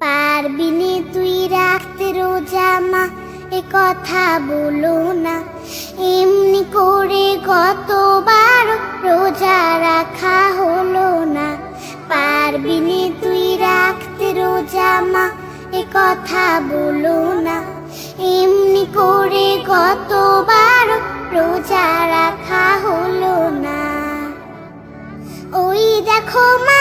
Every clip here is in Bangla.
পারবি নে তুই রাখতে রোজা এ কথা বলো না। এমনি করে গতবার রোজা রাখা হলো না। পারবি নে তুই রাখতে রোজা, মা, এ কথা বলো না। এমনি করে গতবার রোজা রাখা হলো না। ওই দেখো মা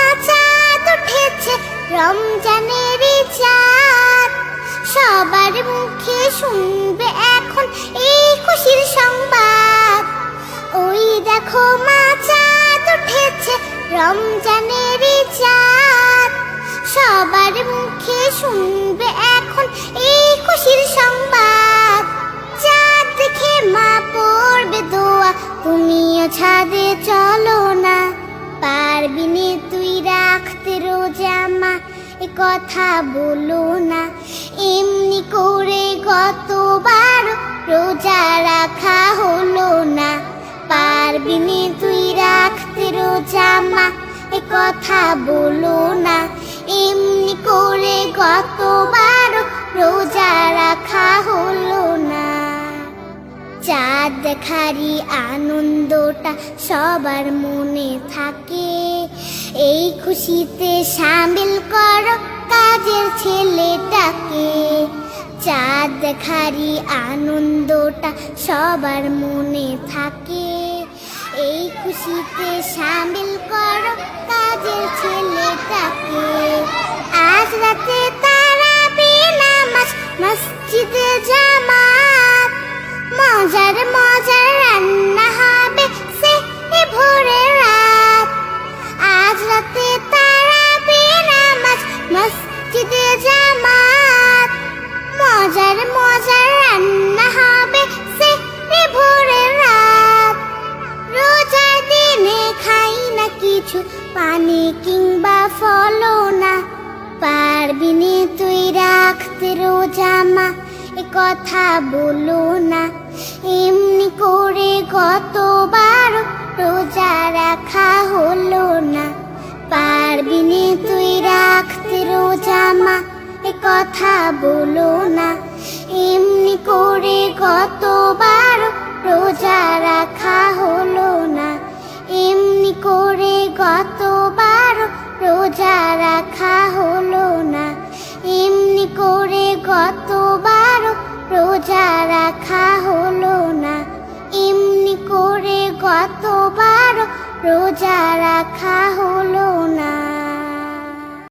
শুনবে এখন এই খুশির সংবাদ। ওই দেখো মা চাঁদ উঠেছে রমজানের চাঁদ। সবার মুখে শুনবে এখন এই খুশির সংবাদ। চাঁদ দেখে মা পড়বে দোয়া তুমিও ছাদে চলো না। পারবি তুই রাখতে রোজা মা, এ কথা বলো না। রাখা হলো না। পারবি নে তুই রাখতে রোজা মা, এ কথা বলো না। এমনি করে গতবার রোজা রাখা হলো না। চাঁদ দেখারই আনন্দটা সবার মনে থাকে। এই খুশিতে সামিল করো চাঁদ দেখারই আনন্দটা সবার মনে থাকে। এই খুশিতে সামিল করো কিছু পানি কিংবা ফলো না। পারবি নে তুই রাখতে রোজা মা, এ কথা বলো না। এমনি করে কতবার রোজা রাখা হলো না। পারবি নে তুই রাখতে রোজা মা, এ কথা বলো না। এমনি করে কতবার রোজা রাখা হলো না। এমনি করে গতবার রোজা রাখা হলো না, এমনি করে গতবার রোজা রাখা হলো না, এমনি করে গতবার রোজা রাখা হলো না।